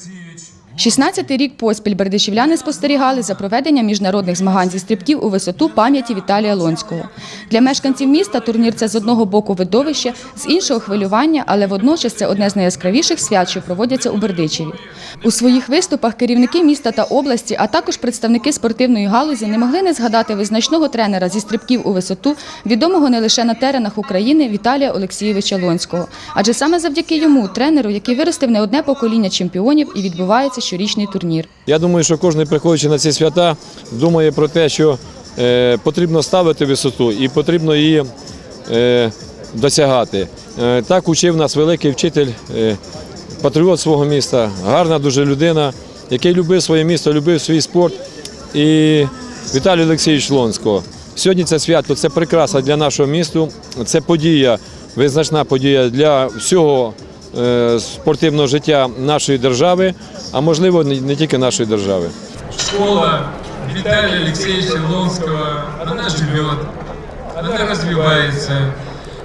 Алексеевич. 16-й рік поспіль бердичівляни спостерігали за проведенням міжнародних змагань зі стрибків у висоту пам'яті Віталія Лонського. Для мешканців міста турнір це з одного боку видовище, з іншого хвилювання, але водночас це одне з найяскравіших свят, що проводяться у Бердичеві. У своїх виступах керівники міста та області, а також представники спортивної галузі не могли не згадати визначного тренера зі стрибків у висоту, відомого не лише на теренах України Віталія Олексійовича Лонського. Адже саме завдяки йому, тренеру, який виростив не одне покоління чемпіонів, і відбувається щорічний турнір. Я думаю, що кожен, приходячи на ці свята, думає про те, що е, потрібно ставити висоту і потрібно її е, досягати. Е, так учив нас великий вчитель, патріот свого міста, гарна дуже людина, який любив своє місто, любив свій спорт. І Віталій Олексійович Лонського. Сьогодні це свято це прикраса для нашого міста, це подія, визначна подія для всього спортивного життя нашої держави, а можливо не не тільки нашої держави. Школа Виталия Алексеевича Лонского, она живет, она развивается,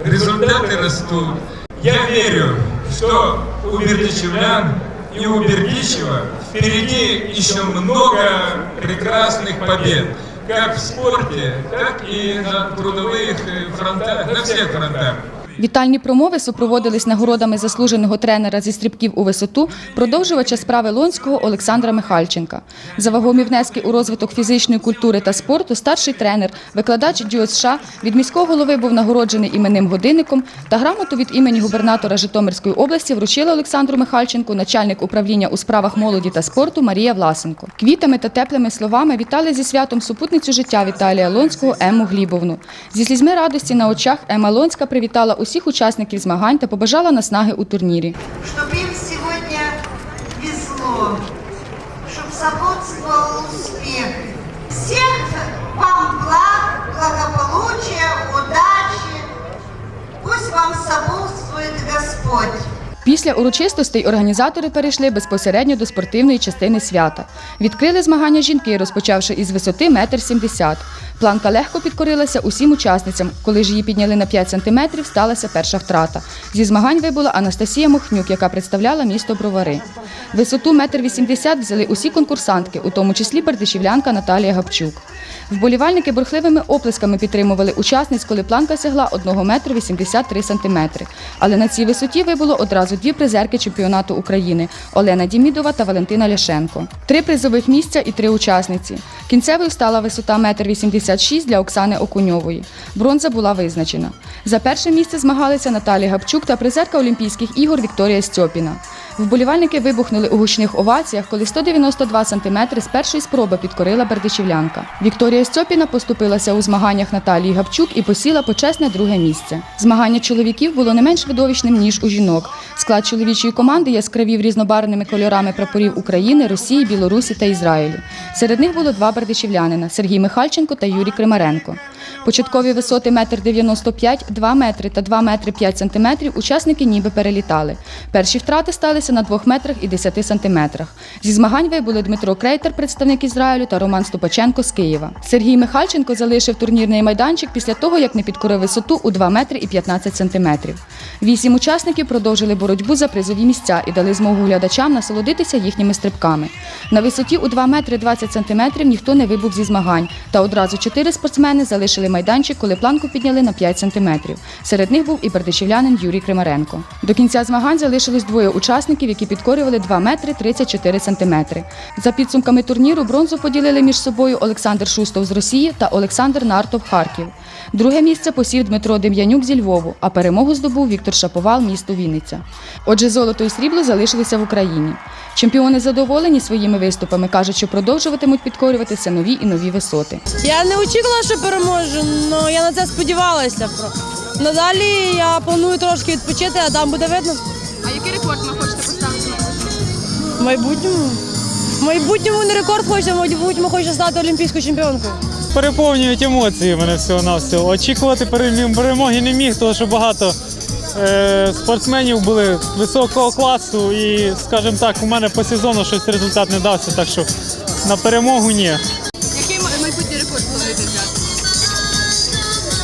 результаты растут. Я верю, что у бердичевлян и у Бердичева впереди еще много прекрасных побед, как в спорте, так и на трудовых э, фронтах, на всех фронтах. Вітальні промови супроводились нагородами заслуженого тренера зі стрибків у висоту, продовжувача справи Лонського Олександра Михальченка. За вагомі внески у розвиток фізичної культури та спорту старший тренер, викладач ДЮСШ від міського голови був нагороджений іменним годинником та грамоту від імені губернатора Житомирської області вручила Олександру Михальченку начальник управління у справах молоді та спорту Марія Власенко. Квітами та теплими словами вітали зі святом супутницю життя Віталія Лонського Ему Глібовну. Зі слізьми радості на очах Ема Лонська привітала усіх учасників змагань та побажала наснаги у турнірі. чтобы им сегодня везло, чтобы сопутствовал успех. Всех вам благ, благополучия, удачи. Пусть вам сопутствует Господь. Після урочистостей організатори перейшли безпосередньо до спортивної частини свята. Відкрили змагання жінки, розпочавши із висоти метр сімдесят. Планка легко підкорилася усім учасницям. Коли ж її підняли на 5 сантиметрів, сталася перша втрата. Зі змагань вибула Анастасія Мохнюк, яка представляла місто Бровари. Висоту метр вісімдесят взяли усі конкурсантки, у тому числі бердичівлянка Наталія Гапчук. Вболівальники бурхливими оплесками підтримували учасниць, коли планка сягла 1 метру 83 сантиметри. Але на цій висоті вибуло одразу дві призерки чемпіонату України Олена Дімідова та Валентина Ляшенко. Три призових місця і три учасниці. Кінцевою стала висота 1,86 м для Оксани Окуньової. Бронза була визначена. За перше місце змагалися Наталія Гапчук та призерка Олімпійських ігор Вікторія Стьопіна. Вболівальники вибухнули у гучних оваціях, коли 192 сантиметри з першої спроби підкорила бердичівлянка. Вікторія Стьопіна поступилася у змаганнях Наталії Гапчук і посіла почесне друге місце. Змагання чоловіків було не менш видовищним, ніж у жінок. Склад чоловічої команди яскравів різнобарвними кольорами прапорів України, Росії, Білорусі та Ізраїлю. Серед них було два бердичівлянина Сергій Михальченко та Юрій Кримаренко. Початкові висоти 1,95 м, 2 метри та 2 метри 5 сантиметрів учасники ніби перелітали. Перші втрати сталися на 2 метрах і 10 сантиметрах. Зі змагань вибули Дмитро Крейтер, представник Ізраїлю, та Роман Ступаченко з Києва. Сергій Михальченко залишив турнірний майданчик після того, як не підкорив висоту у 2 метри і 15 сантиметрів. Вісім учасників продовжили боротьбу за призові місця і дали змогу глядачам насолодитися їхніми стрибками. На висоті у 2 метри 20 сантиметрів ніхто не вибув зі змагань, та одразу чотири спортсмени залишили майданчик, коли планку підняли на 5 сантиметрів. Серед них був і бердичівлянин Юрій Кримаренко. До кінця змагань залишилось двоє учасників, які підкорювали 2 метри 34 сантиметри. За підсумками турніру бронзу поділили між собою Олександр Шустов з Росії та Олександр Нартов Харків. Друге місце посів Дмитро Дем'янюк зі Львову, а перемогу здобув Віктор Шаповал, місто Вінниця. Отже, золото і срібло залишилися в Україні. Чемпіони задоволені своїми виступами, кажуть, що продовжуватимуть підкорюватися нові і нові висоти. Я не очікувала, що переможу, але я на це сподівалася. Надалі я планую трошки відпочити, а там буде видно. А який рекорд ви хочете поставити В майбутньому. В майбутньому не рекорд хоче, в майбутньому хоче стати олімпійською чемпіонкою. переповнюють емоції мене всього на всього. Очікувати перемоги не міг, тому що багато е, спортсменів були високого класу і, скажімо так, у мене по сезону щось результат не дався, так що на перемогу ні.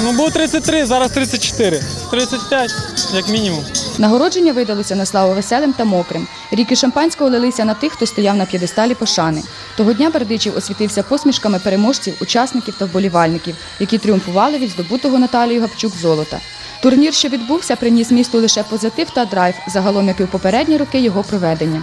Ну був 33, зараз 34. 35, як мінімум. Нагородження видалося на славу веселим та мокрим. Ріки шампанського лилися на тих, хто стояв на п'єдесталі пошани. Того дня Бердичів освітився посмішками переможців, учасників та вболівальників, які тріумфували від здобутого Наталією Гапчук золота. Турнір, що відбувся, приніс місту лише позитив та драйв, загалом як і в попередні роки його проведення.